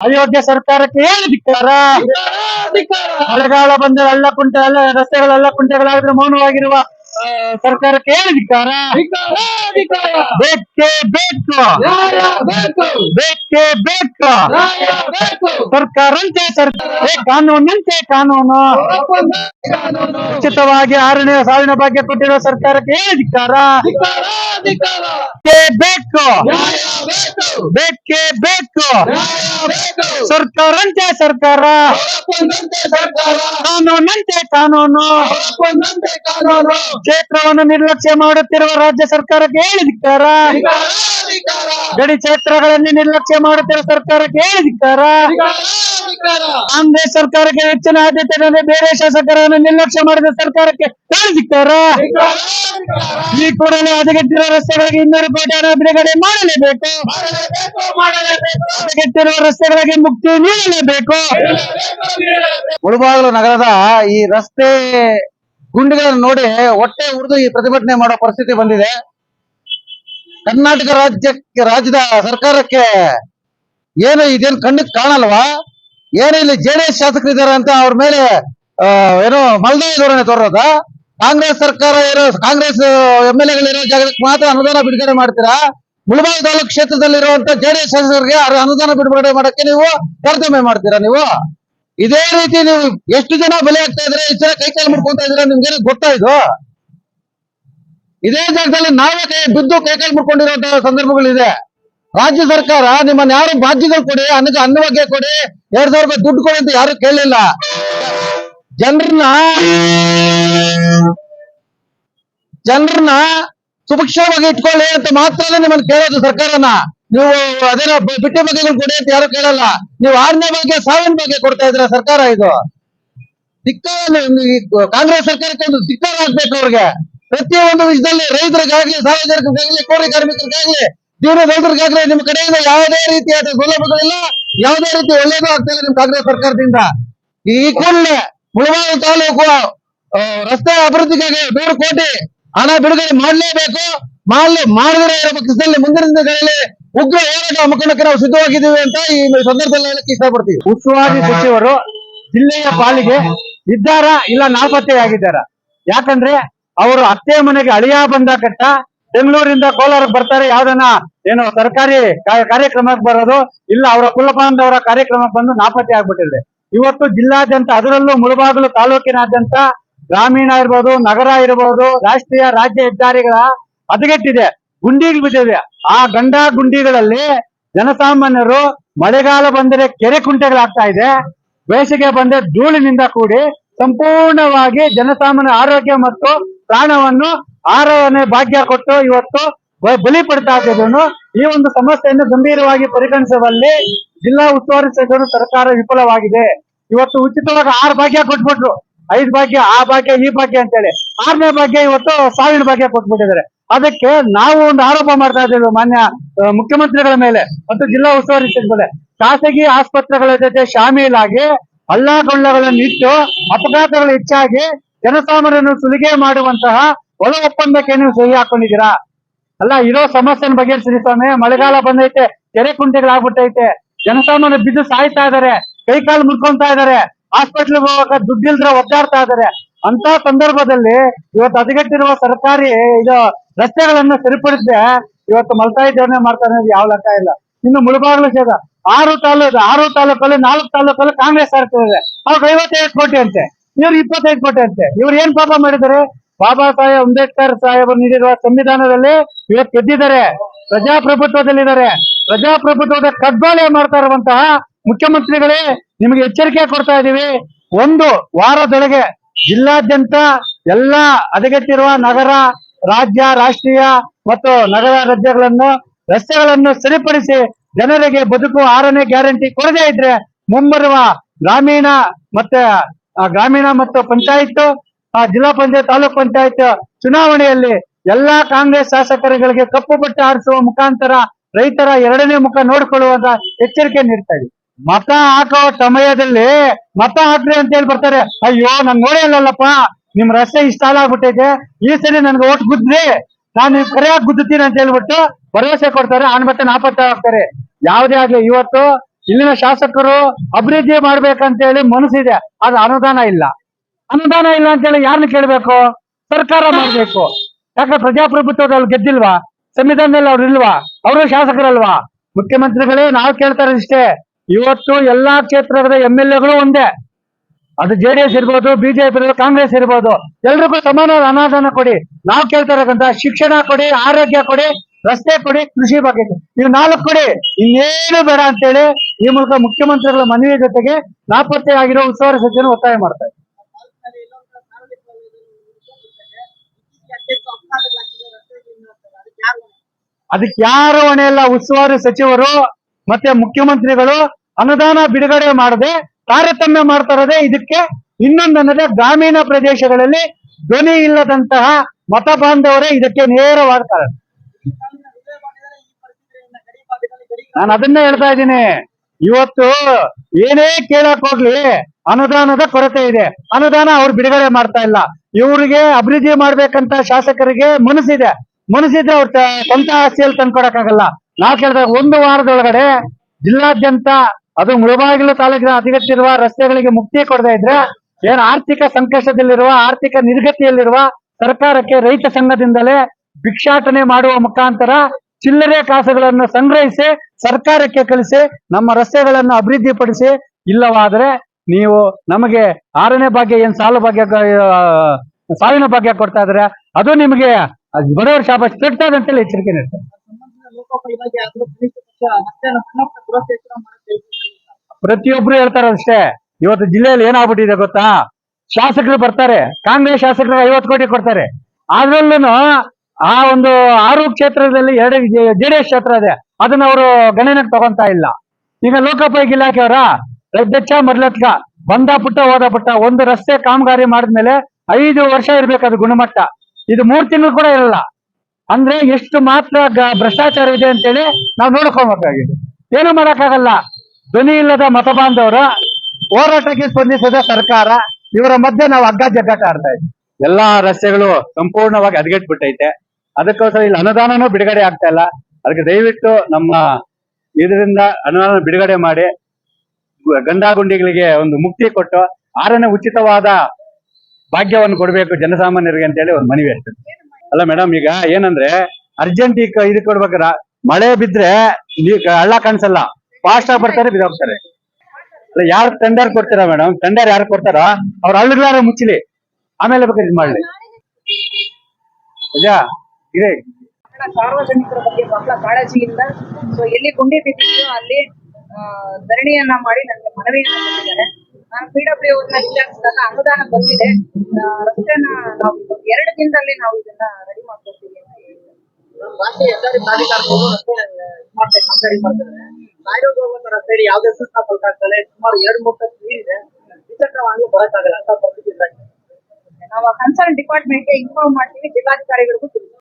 ಅಯೋಗ್ಯ ಸರ್ಕಾರಕ್ಕೆ ಏನು ಧಿಕ್ಕಾರ? ಮಳೆಗಾಲ ಬಂದ ಎಲ್ಲ ಕುಂಟೆ ಎಲ್ಲ ರಸ್ತೆಗಳೆಲ್ಲ ಕುಂಟೆಗಳಾದ್ರೆ ಮೌನವಾಗಿರುವ ಸರ್ಕಾರಕ್ಕೆ ಏನು ಧಿಕ್ಕಾರ ಬೇಕೇ ಬೇಕು. ಬೇಕೇ. ಬೇಕು ಸರ್ಕಾರಂತೆ ಸರ್ಕಾರ ಕಾನೂನಂತೆ ಕಾನೂನು. ಉಚಿತವಾಗಿ ಆರನೇ ಸಾವಿನ ಭಾಗ್ಯ ಕೊಟ್ಟಿರೋ ಸರ್ಕಾರಕ್ಕೆ ಏನು ಧಿಕ್ಕಾರ ಬೇಕೇ ಬೇಕು. ಬೇಕೇ. ಸರ್ಕಾರಂತೆ ಸರ್ಕಾರ. ಕಾನೂನಂತೆ ಕಾನೂನು. ಕ್ಷೇತ್ರವನ್ನು ನಿರ್ಲಕ್ಷ್ಯ ಮಾಡುತ್ತಿರುವ ರಾಜ್ಯ ಸರ್ಕಾರಕ್ಕೆ ಹೇಳಿದಿಕ್ಕಾರ? ಗಡಿ ಕ್ಷೇತ್ರಗಳಲ್ಲಿ ನಿರ್ಲಕ್ಷ್ಯ ಮಾಡುತ್ತಿರುವ ಸರ್ಕಾರಕ್ಕೆ ಹೇಳಿದಿಕ್ಕಾರ? ಕಾಂಗ್ರೆಸ್ ಸರ್ಕಾರಕ್ಕೆ ಹೆಚ್ಚಿನ ಆದ್ಯತೆ ಬೇರೆ ಶಾಸಕರನ್ನು ನಿರ್ಲಕ್ಷ್ಯ ಮಾಡಿದ ಸರ್ಕಾರಕ್ಕೆ ಹೇಳಿದಿಕ್ಕಾರ? ಈ ಕೂಡಲೇ ಹದಗೆಟ್ಟಿರುವ ರಸ್ತೆಗಳಿಗೆ ಇನ್ನೂರು ಕೋಟಿ ಹಣ ಬಿಡುಗಡೆ ಮಾಡಲೇಬೇಕು. ಹದಗೆಟ್ಟಿರುವ ರಸ್ತೆಗಳಿಗೆ ಮುಕ್ತಿ ನೀಡಲೇಬೇಕು. ಮುಳುಬಾಗಲು ನಗರದ ಈ ರಸ್ತೆ ಗುಂಡಿಗಳನ್ನು ನೋಡಿ ಹೊಟ್ಟೆ ಉರಿದು ಈ ಪ್ರತಿಭಟನೆ ಮಾಡೋ ಪರಿಸ್ಥಿತಿ ಬಂದಿದೆ. ಕರ್ನಾಟಕ ರಾಜ್ಯಕ್ಕೆ, ರಾಜ್ಯದ ಸರ್ಕಾರಕ್ಕೆ ಏನು ಇದೇನು ಕಣ್ಣಿಗೆ ಕಾಣಲ್ವಾ? ಏನು ಇಲ್ಲಿ ಜೆಡಿಎಸ್ ಶಾಸಕರಿದ್ದಾರೆ ಅಂತ ಅವ್ರ ಮೇಲೆ ಏನೋ ಮಲ್ದಾಯ ಧೋರಣೆ ತೋರೋದ? ಕಾಂಗ್ರೆಸ್ ಸರ್ಕಾರ ಇರೋ, ಕಾಂಗ್ರೆಸ್ ಎಂ ಎಲ್ ಎಗಳಿರೋ ಜಾಗಕ್ಕೆ ಮಾತ್ರ ಅನುದಾನ ಬಿಡುಗಡೆ ಮಾಡ್ತೀರಾ? ಮುಳಬಾಗಿಲು ತಾಲೂಕು ಕ್ಷೇತ್ರದಲ್ಲಿರುವಂತ ಜೆಡಿಎಸ್ ಶಾಸಕರಿಗೆ ಅನುದಾನ ಬಿಡುಗಡೆ ಮಾಡಕ್ಕೆ ನೀವು ತಾರತಮ್ಯ ಮಾಡ್ತೀರಾ ನೀವು? ಇದೇ ರೀತಿ ನೀವು ಎಷ್ಟು ಜನ ಬಲಿ ಆಗ್ತಾ ಇದ್ರೆ ಎಷ್ಟು ಜನ ಕೈ ಕಾಲು ಮುಡ್ಕೊಂತ ಇದ್ರೆ ನಿಮ್ಗೆ ಗೊತ್ತಾ ಇದು? ಇದೇ ಜಾಗದಲ್ಲಿ ನಾವೇ ಕೈ ಬಿದ್ದು ಕೈ ಕಾಲು ಮುಡ್ಕೊಂಡಿರೋ ಸಂದರ್ಭಗಳಿದೆ. ರಾಜ್ಯ ಸರ್ಕಾರ ನಿಮ್ಮನ್ನ ಯಾರು ಬಾಧ್ಯಗಳು ಕೊಡಿ ಅನ್ನ ಅನ್ನವಾಗಿ ಕೊಡಿ, ಎರಡ್ ಸಾವಿರ ರೂಪಾಯಿ ದುಡ್ಡು ಕೊಡಿ ಅಂತ ಯಾರು ಕೇಳಲಿಲ್ಲ ಜನರನ್ನ ಜನರನ್ನ ಸುಭಿಕ್ಷವಾಗಿ ಇಟ್ಕೊಳ್ಳಿ ಅಂತ ಮಾತ್ರ ನಿಮ್ಮನ್ನ ಕೇಳೋದು ಸರ್ಕಾರನ. ನೀವು ಅದೇನೋ ಬಿಟ್ಟ ಬಗೆಗಳು ಕೊಡಿ ಅಂತ ಯಾರು ಕೇಳಲ್ಲ. ನೀವು ಆರನೇ ಬಗ್ಗೆ, ಸಾವಿನ ಬಗ್ಗೆ ಕೊಡ್ತಾ ಇದ್ರ ಸರ್ಕಾರ ಇದು? ದಿಕ್ಕ ಕಾಂಗ್ರೆಸ್ ಸರ್ಕಾರಕ್ಕೆ ಒಂದು ಧಿಕ್ಕಾರ ಆಗ್ಬೇಕು ಅವ್ರಿಗೆ. ಪ್ರತಿಯೊಂದು ವಿಷಯದಲ್ಲಿ ರೈತರಿಗಾಗ್ಲಿ, ಸಾರ್ವಜನಿಕರಿಗಾಗ್ಲಿ, ಕೋಳಿ ಕಾರ್ಮಿಕರಿಗಾಗ್ಲಿ, ಜೀವನ ರೈತರಿಗಾಗ್ಲಿ ನಿಮ್ ಕಡೆಯಿಂದ ಯಾವುದೇ ರೀತಿಯಾದ ಸೌಲಭ್ಯಗಳಿಲ್ಲ ಯಾವುದೇ ರೀತಿ ಒಳ್ಳೇದು ಆಗ್ತಾ ಇಲ್ಲ ನಿಮ್ ಕಾಂಗ್ರೆಸ್ ಸರ್ಕಾರದಿಂದ. ಈ ಕೂಡಲೇ ಮುಳಬಾಗಿಲು ತಾಲೂಕು ರಸ್ತೆ ಅಭಿವೃದ್ಧಿಗಾಗಿ ನೂರು ಕೋಟಿ ಹಣ ಬಿಡುಗಡೆ ಮಾಡಲೇಬೇಕು. ಮಾಡಲಿ, ಮಾಡಿದ್ರೆ ಇರೋ ಪಕ್ಷದಲ್ಲಿ ಮುಂದಿನ ದಿನಗಳಲ್ಲಿ ಉಗ್ರ ಹೋರಾಟ ಮುಖಂಡಕ್ಕೆ ನಾವು ಸಿದ್ಧವಾಗಿದ್ದೀವಿ ಅಂತ ಈ ಸಂದರ್ಭದಲ್ಲಿ ಹೇಳಕ್ಕೆ ಇಷ್ಟಪಡ್ತೀವಿ. ಉಸ್ತುವಾರಿ ಸಚಿವರು ಜಿಲ್ಲೆಯ ಪಾಲಿಗೆ ಇದ್ದಾರ ಇಲ್ಲ ನಾಪತ್ತೆಯಾಗಿದ್ದಾರ ಯಾಕಂದ್ರೆ ಅವರು ಅತ್ತೆ ಮನೆಗೆ ಅಳಿಯ ಬಂದ ಕಟ್ಟ ಬೆಂಗಳೂರಿಂದ ಕೋಲಾರಕ್ಕೆ ಬರ್ತಾರೆ, ಯಾವ್ದನ್ನ ಏನು ಸರ್ಕಾರಿ ಕಾರ್ಯಕ್ರಮಕ್ಕೆ ಬರೋದು ಇಲ್ಲ, ಅವರ ಕುಲಪಾಂಡವರ ಕಾರ್ಯಕ್ರಮಕ್ಕೆ ಬಂದು ನಾಪತ್ತೆ ಆಗ್ಬಿಟ್ಟಿದೆ. ಇವತ್ತು ಜಿಲ್ಲಾದ್ಯಂತ ಅದರಲ್ಲೂ ಮುಳಬಾಗಿಲು ತಾಲೂಕಿನಾದ್ಯಂತ ಗ್ರಾಮೀಣ ಇರ್ಬೋದು, ನಗರ ಇರ್ಬೋದು, ರಾಷ್ಟ್ರೀಯ ರಾಜ್ಯ ಹೆದ್ದಾರಿಗಳ ಹದಗೆಟ್ಟಿದೆ ಗುಂಡಿಗಳು ಬಿದ್ದಿದೆ. ಆ ಗಂಡ ಗುಂಡಿಗಳಲ್ಲಿ ಜನಸಾಮಾನ್ಯರು ಮಳೆಗಾಲ ಬಂದರೆ ಕೆರೆ ಕುಂಟೆಗಳಾಗ್ತಾ ಇದೆ. ಬೇಸಿಗೆ ಬಂದ್ರೆ ಧೂಳಿನಿಂದ ಕೂಡಿ ಸಂಪೂರ್ಣವಾಗಿ ಜನಸಾಮಾನ್ಯ ಆರೋಗ್ಯ ಮತ್ತು ಪ್ರಾಣವನ್ನು ಆರನೇ ಭಾಗ್ಯ ಕೊಟ್ಟು ಇವತ್ತು ಬಲಿ ಪಡ್ತಾ ಇದ್ದದನ್ನು ಈ ಒಂದು ಸಮಸ್ಯೆಯನ್ನು ಗಂಭೀರವಾಗಿ ಪರಿಗಣಿಸುವಲ್ಲಿ ಜಿಲ್ಲಾ ಉಸ್ತುವಾರಿ ಸಚಿವರು ಸರ್ಕಾರ ವಿಫಲವಾಗಿದೆ. ಇವತ್ತು ಉಚಿತವಾಗಿ ಆರು ಭಾಗ್ಯ ಕೊಟ್ಬಿಟ್ರು. ಐದು ಭಾಗ್ಯ, ಆ ಭಾಗ್ಯ, ಈ ಭಾಗ್ಯ ಅಂತೇಳಿ. ಆರನೇ ಭಾಗ್ಯ ಇವತ್ತು ಸಾವಿನ ಭಾಗ್ಯ ಕೊಟ್ಬಿಟ್ಟಿದ್ದಾರೆ. ಅದಕ್ಕೆ ನಾವು ಒಂದು ಆರೋಪ ಮಾಡ್ತಾ ಇದ್ದೇವೆ ಮಾನ್ಯ ಮುಖ್ಯಮಂತ್ರಿಗಳ ಮೇಲೆ ಮತ್ತು ಜಿಲ್ಲಾ ಉಸ್ತುವಾರಿ ಮೇಲೆ ಖಾಸಗಿ ಆಸ್ಪತ್ರೆಗಳ ಜೊತೆ ಶಾಮೀಲಾಗಿ ಹಳ್ಳಕೊಳ್ಳಗಳನ್ನು ಇಟ್ಟು ಅಪಘಾತಗಳು ಹೆಚ್ಚಾಗಿ ಜನಸಾಮಾನ್ಯರನ್ನು ಸುಲಿಗೆ ಮಾಡುವಂತಹ ಒಳ ಒಪ್ಪಂದಕ್ಕೆ ನೀವು ಸಹಿ ಹಾಕೊಂಡಿದ್ದೀರಾ? ಅಲ್ಲ, ಇರೋ ಸಮಸ್ಯೆನ ಬಗೆಹರಿಸಿ ಸ್ವಾಮಿ. ಮಳೆಗಾಲ ಬಂದೈತೆ, ಕೆರೆ ಕುಂಟೆಗಳಾಗ್ಬಿಟ್ಟೈತೆ. ಜನಸಾಮಾನ್ಯ ಬಿದ್ದು ಸಾಯ್ತಾ ಇದಾರೆ ಕೈ ಕಾಲು ಇದ್ದಾರೆ. ಇದಾರೆ ಹಾಸ್ಪಿಟ್ಲ್ ಹೋಗಕ ದುಡ್ಡಿಲ್ದ್ರೆ ಒದ್ದಾಡ್ತಾ ಇದಾರೆ ಅಂತ ಸಂದರ್ಭದಲ್ಲಿ ಇವತ್ತು ಹದಗೆಟ್ಟಿರುವ ಸರ್ಕಾರಿ ಇದು ರಸ್ತೆಗಳನ್ನ ಸರಿಪಡಿಸದೆ, ಇವತ್ತು ಮಲ್ತಾಯಿ ಜೋಡಣೆ ಮಾಡ್ತಾ ಇರೋದು ಯಾವ ಲೆಕ್ಕ ಇಲ್ಲ. ಇನ್ನು ಮುಳುಬಾಗ್ಲು ಸೇದ. ಆರು ತಾಲೂಕು, ಆರು ತಾಲೂಕಲ್ಲಿ, ನಾಲ್ಕು ತಾಲೂಕಲ್ಲಿ ಕಾಂಗ್ರೆಸ್ ಇದೆ ಅವ್ರಿಗೆ ಐವತ್ತೈದು ಕೋಟಿ ಅಂತೆ. ಇವ್ರು ಇಪ್ಪತ್ತೈದು ಕೋಟಿ ಅಂತೆ. ಇವ್ರು ಏನ್ ಪಾಪ ಮಾಡಿದ್ದಾರೆ? ಬಾಬಾ ಸಾಹೇಬ್ ಅಂಬೇಡ್ಕರ್ ಸಾಹೇಬರು ನೀಡಿರುವ ಸಂವಿಧಾನದಲ್ಲಿ ಇವತ್ತು ಗೆದ್ದಿದ್ದಾರೆ. ಪ್ರಜಾಪ್ರಭುತ್ವದಲ್ಲಿದ್ದಾರೆ. ಪ್ರಜಾಪ್ರಭುತ್ವದ ಕಡ್ಡಾಯ ಮಾಡ್ತಾ ಇರುವಂತಹ ಮುಖ್ಯಮಂತ್ರಿಗಳೇ ನಿಮಗೆ ಎಚ್ಚರಿಕೆ ಕೊಡ್ತಾ ಇದ್ದೀವಿ. ಒಂದು ವಾರದೊಳಗೆ ಜಿಲ್ಲಾದ್ಯಂತ ಎಲ್ಲಾ ಅದಗಟ್ಟಿರುವ ನಗರ, ರಾಜ್ಯ, ರಾಷ್ಟ್ರೀಯ ಮತ್ತು ನಗರ ರಾಜ್ಯಗಳನ್ನು, ರಸ್ತೆಗಳನ್ನು ಸರಿಪಡಿಸಿ ಜನರಿಗೆ ಬದುಕು ಆರನೇ ಗ್ಯಾರಂಟಿ ಕೊಡದೇ ಇದ್ರೆ ಮುಂಬರುವ ಗ್ರಾಮೀಣ ಮತ್ತೆ ಗ್ರಾಮೀಣ ಮತ್ತು ಪಂಚಾಯತ್ ಜಿಲ್ಲಾ ಪಂಚಾಯತ್, ತಾಲೂಕ್ ಪಂಚಾಯತ್ ಚುನಾವಣೆಯಲ್ಲಿ ಎಲ್ಲಾ ಕಾಂಗ್ರೆಸ್ ಶಾಸಕರುಗಳಿಗೆ ಕಪ್ಪು ಬಟ್ಟೆ ಆರಿಸುವ ಮುಖಾಂತರ ರೈತರ ಎರಡನೇ ಮುಖ ನೋಡಿಕೊಳ್ಳುವಂತ ಎಚ್ಚರಿಕೆ ನೀಡ್ತಾ ಇದ್ದೀವಿ. ಮತ ಹಾಕೋ ಸಮಯದಲ್ಲಿ ಮತ ಹಾಕ್ರಿ ಅಂತ ಹೇಳಿ ಬರ್ತಾರೆ. ಅಯ್ಯೋ, ನಂಗೆ ನೋಡೇ ಇಲ್ಲಲ್ಲಪ್ಪ. ನಿಮ್ ರಸ್ತೆ ಇಷ್ಟ ಆಗ್ಬಿಟ್ಟೈತೆ. ಈ ಸರಿ ನನ್ಗೆ ಓಟ್ ಗುದ್ರಿ ನಾನು ನೀವು ಕರೆಯಾಗಿ ಗುದ್ದುತ್ತೀನಿ ಅಂತ ಹೇಳ್ಬಿಟ್ಟು ಭರವಸೆ ಕೊಡ್ತಾರೆ. ಆನ್ ಮತ್ತೆ ನಾಪತ್ತೆ ಆಗ್ತಾರೆ. ಯಾವ್ದೇ ಆಗ್ಲಿ ಇವತ್ತು ಇಲ್ಲಿನ ಶಾಸಕರು ಅಭಿವೃದ್ಧಿ ಮಾಡ್ಬೇಕಂತೇಳಿ ಮನಸ್ಸಿದೆ. ಆದ್ರೆ ಅನುದಾನ ಇಲ್ಲ. ಅನುದಾನ ಇಲ್ಲ ಅಂತೇಳಿ ಯಾರನ್ನ ಕೇಳ್ಬೇಕು? ಸರ್ಕಾರ ಮಾಡ್ಬೇಕು. ಯಾಕಂದ್ರೆ ಪ್ರಜಾಪ್ರಭುತ್ವದಲ್ಲಿ ಗೆದ್ದಿಲ್ವಾ? ಸಂವಿಧಾನದಲ್ಲಿ ಅವ್ರು ಇಲ್ವಾ? ಅವರು ಶಾಸಕರಲ್ವಾ? ಮುಖ್ಯಮಂತ್ರಿಗಳೇ ನಾವು ಕೇಳ್ತಾರೆ ಇಷ್ಟೇ ಇವತ್ತು ಎಲ್ಲಾ ಕ್ಷೇತ್ರದ ಎಂ ಎಲ್ ಎಗಳು ಒಂದೇ. ಅದು ಜೆಡಿಎಸ್ ಇರ್ಬೋದು ಬಿಜೆಪಿ ಇರ್ಬೋದು, ಕಾಂಗ್ರೆಸ್ ಇರ್ಬೋದು. ಎಲ್ರಿಗೂ ಸಮಾನವಾದ ಅನಾದಾನ ಕೊಡಿ. ನಾವು ಕೇಳ್ತಾ ಇರೋದಂತ ಶಿಕ್ಷಣ ಕೊಡಿ, ಆರೋಗ್ಯ ಕೊಡಿ, ರಸ್ತೆ ಕೊಡಿ, ಕೃಷಿ ಬಗ್ಗೆ ಇವು ನಾಲ್ಕು ಕೊಡಿ. ಇನ್ನೇನು ಬೇಡ ಅಂತೇಳಿ ಈ ಮೂಲಕ ಮುಖ್ಯಮಂತ್ರಿಗಳ ಮನವಿ ಜೊತೆಗೆ ನಾಪತ್ತೆ ಆಗಿರೋ ಉಸ್ತುವಾರಿ ಸಚಿವರು ಒತ್ತಾಯ ಮಾಡ್ತಾರೆ ಅದಕ್ಕೆ ಯಾರು ಹೊಣೆ ಇಲ್ಲ ಉಸ್ತುವಾರಿ ಸಚಿವರು ಮತ್ತೆ ಮುಖ್ಯಮಂತ್ರಿಗಳು ಅನುದಾನ ಬಿಡುಗಡೆ ಮಾಡದೆ ತಾರತಮ್ಯ ಮಾಡ್ತಾ ಇರೋದೇ ಇದಕ್ಕೆ ಇನ್ನೊಂದನ್ನದೆ ಗ್ರಾಮೀಣ ಪ್ರದೇಶಗಳಲ್ಲಿ ಧ್ವನಿ ಇಲ್ಲದಂತಹ ಮತ ಬಾಂಧವರೇ ಇದಕ್ಕೆ ನೇರವಾಗ್ತಾರೆ. ನಾನು ಅದನ್ನೇ ಹೇಳ್ತಾ ಇದ್ದೀನಿ. ಇವತ್ತು ಏನೇ ಕೇಳಕ್ ಹೋಗ್ಲಿ ಅನುದಾನದ ಕೊರತೆ ಇದೆ. ಅನುದಾನ ಅವ್ರು ಬಿಡುಗಡೆ ಮಾಡ್ತಾ ಇಲ್ಲ. ಇವರಿಗೆ ಅಭಿವೃದ್ಧಿ ಮಾಡ್ಬೇಕಂತ ಶಾಸಕರಿಗೆ ಮನಸ್ಸಿದೆ. ಮನಸ್ಸಿದ್ರೆ ಅವ್ರ ಸ್ವಂತ ಆಸ್ತಿಯಲ್ಲಿ ತಂದ್ಕೊಡಕ್ಕಾಗಲ್ಲ. ನಾವ್ ಕೇಳಿದಾಗ ಒಂದು ವಾರದೊಳಗಡೆ ಜಿಲ್ಲಾದ್ಯಂತ ಅದು ಮುಳಬಾಗಿಲು ತಾಲೂಕಿನ ಅತಿಗಟ್ಟಿರುವ ರಸ್ತೆಗಳಿಗೆ ಮುಕ್ತಿ ಕೊಡದೇ ಇದ್ರೆ ಏನ್ ಆರ್ಥಿಕ ಸಂಕಷ್ಟದಲ್ಲಿರುವ, ಆರ್ಥಿಕ ನಿರ್ಗತಿಯಲ್ಲಿರುವ ಸರ್ಕಾರಕ್ಕೆ ರೈತ ಸಂಘದಿಂದಲೇ ಭಿಕ್ಷಾಟನೆ ಮಾಡುವ ಮುಖಾಂತರ ಚಿಲ್ಲರೆ ಕಾಸುಗಳನ್ನು ಸಂಗ್ರಹಿಸಿ, ಸರ್ಕಾರಕ್ಕೆ ಕಳಿಸಿ, ನಮ್ಮ ರಸ್ತೆಗಳನ್ನು ಅಭಿವೃದ್ಧಿಪಡಿಸಿ, ಇಲ್ಲವಾದ್ರೆ ನೀವು ನಮಗೆ ಆರನೇ ಭಾಗ್ಯ ಏನ್ ಸಾಲ ಭಾಗ್ಯ ಸಾವಿನ ಭಾಗ್ಯ ಕೊಡ್ತಾ ಇದ್ರೆ ಅದು ನಿಮಗೆ ಬಡವರ ಶಾಪ ಕೆಟ್ಟದ ಅಂತೇಳಿ ಎಚ್ಚರಿಕೆ ನೀಡ್ತಾರೆ ಪ್ರತಿಯೊಬ್ರು ಹೇಳ್ತಾರೆ ಅಷ್ಟೇ ಇವತ್ತು ಜಿಲ್ಲೆಯಲ್ಲಿ ಏನಾಗ್ಬಿಟ್ಟಿದೆ ಗೊತ್ತಾ? ಶಾಸಕರು ಬರ್ತಾರೆ. ಕಾಂಗ್ರೆಸ್ ಶಾಸಕರು ಐವತ್ತು ಕೋಟಿ ಕೊಡ್ತಾರೆ. ಅದ್ರಲ್ಲೂ ಆ ಒಂದು ಆರು ಕ್ಷೇತ್ರದಲ್ಲಿ ಎರಡು ಜೆಡಿಎಸ್ ಕ್ಷೇತ್ರ ಇದೆ. ಅದನ್ನ ಅವರು ಗಣನೆಗೆ ತಗೊಂತಾ ಇಲ್ಲ. ಈಗ ಲೋಕೋಪಯೋಗಿ ಇಲಾಖೆಯವರ ಅಧ್ಯಕ್ಷ ಮರ್ಲತ್ಕ ಬಂದ ಪುಟ್ಟ, ಹೋದ ಪುಟ್ಟ ಒಂದು ರಸ್ತೆ ಕಾಮಗಾರಿ ಮಾಡಿದ್ಮೇಲೆ ಐದು ವರ್ಷ ಇರ್ಬೇಕು ಅದು ಗುಣಮಟ್ಟ. ಇದು ಮೂರ್ ತಿಂಗಳು ಕೂಡ ಇರಲ್ಲ. ಅಂದ್ರೆ ಎಷ್ಟು ಮಾತ್ರ ಗ- ಭ್ರಷ್ಟಾಚಾರವಿದೆ ಅಂತೇಳಿ ನಾವು ನೋಡ್ಕೊಬೇಕಾಗಿದೆ. ಏನು ಮಾಡಕ್ಕಾಗಲ್ಲ. ಧ್ವನಿ ಇಲ್ಲದ ಮತ ಬಾಂಧವರು ಹೋರಾಟಕ್ಕೆ ಸ್ಪಂದಿಸದ ಸರ್ಕಾರ ಇವರ ಮಧ್ಯೆ ನಾವು ಹಗ್ಗ ಜಗ್ಗಾಟ ಆಡ್ತಾ ಇದ್ವಿ ಎಲ್ಲಾ ರಸ್ತೆಗಳು ಸಂಪೂರ್ಣವಾಗಿ ಹದಗೆಟ್ಬಿಟ್ಟೈತೆ. ಅದಕ್ಕೋಸ್ಕರ ಇಲ್ಲಿ ಅನುದಾನನೂ ಬಿಡುಗಡೆ ಆಗ್ತಾ ಇಲ್ಲ. ಅದಕ್ಕೆ ದಯವಿಟ್ಟು ನಮ್ಮ ಇದರಿಂದ ಅನುದಾನ ಬಿಡುಗಡೆ ಮಾಡಿ, ಗಂಡಾಗುಂಡಿಗಳಿಗೆ ಒಂದು ಮುಕ್ತಿ ಕೊಟ್ಟು, ಆರನೇ ಉಚಿತವಾದ ಭಾಗ್ಯವನ್ನು ಕೊಡಬೇಕು ಜನಸಾಮಾನ್ಯರಿಗೆ ಅಂತ ಹೇಳಿ ಒಂದು ಮನವಿ ಅಷ್ಟೇ ಅಲ್ಲ ಮೇಡಮ್, ಈಗ ಏನಂದ್ರೆ ಅರ್ಜೆಂಟ್ ಈಗ ಇದು ಕೊಡ್ಬೇಕಾರ ಮಳೆ ಬಿದ್ರೆ ಹಳ್ಳ ಕಾಣಿಸಲ್ಲ. ಫಾಸ್ಟ್ ಆಗಿ ಬರ್ತಾರೆ ಬಿದ್ದೋಗ್ತಾರೆ ಅಲ್ಲ ಯಾರು ಟೆಂಡರ್ ಕೊಡ್ತೀರಾ ಮೇಡಮ್ ಟೆಂಡರ್ ಯಾರು ಕೊಡ್ತಾರೋ ಅವ್ರ ಹಳ್ಳಿಗಳಾರ ಮುಚ್ಚಲಿ. ಆಮೇಲೆ ಬೇಕಾದ್ರೆ ಇದು ಮಾಡ್ಲಿ. ನಿಜ ಇದೆ. ಸಾರ್ವಜನಿಕರ ಬಗ್ಗೆ ಬಹಳ ಕಾಳಜಿಯಿಂದ ಸೊ ಎಲ್ಲಿ ಗುಂಡಿ ಬಿದ್ದಿದ್ದು ಅಲ್ಲಿ ಧರಣಿಯನ್ನ ಮಾಡಿ ನನಗೆ ಮನವಿ ಕೊಟ್ಟಿದ್ದಾರೆ ನಾನು ಪಿ ಡಬ್ಲ್ಯೂ ವಿಚಾರಿಸಿದಾಗ ಅನುದಾನ ಬಂದಿದೆ. ಆ, ರಸ್ತೆನ ನಾವು ಎರಡು ದಿನದಲ್ಲಿ ನಾವು ಇದನ್ನ ರೆಡಿ ಮಾಡ್ಕೊಡ್ತೀವಿ ಅಂತ ರಾಷ್ಟ್ರೀಯ ಹೆದ್ದಾರಿ ಪ್ರಾಧಿಕಾರದವರು ರಸ್ತೆ ಇದ್ ಮಾಡ್ತಾರೆ ಮಾಡ್ತಾರೆ ನಾಯ್ಡು ಹೋಗುವಂತ ರಸ್ತೆಯಲ್ಲಿ ಯಾವುದೇ ಸುತ್ತ ಆಗ್ತದೆ ಸುಮಾರು ಎರಡು ಮೂರು ಟನ್ ನೀರಿದೆ ವಾಹನ ಬರಕ್ಕಾಗಲ್ಲ ಅಂತ ಪರಿಸ್ಥಿತಿ. ನಾವು ಕನ್ಸರ್ನ್ ಡಿಪಾರ್ಟ್ಮೆಂಟ್ಗೆ ಇನ್ಫಾರ್ಮ್ ಮಾಡ್ತೀವಿ, ಜಿಲ್ಲಾಧಿಕಾರಿಗಳಿಗೂ ತಿಳಿಸ್ತೀವಿ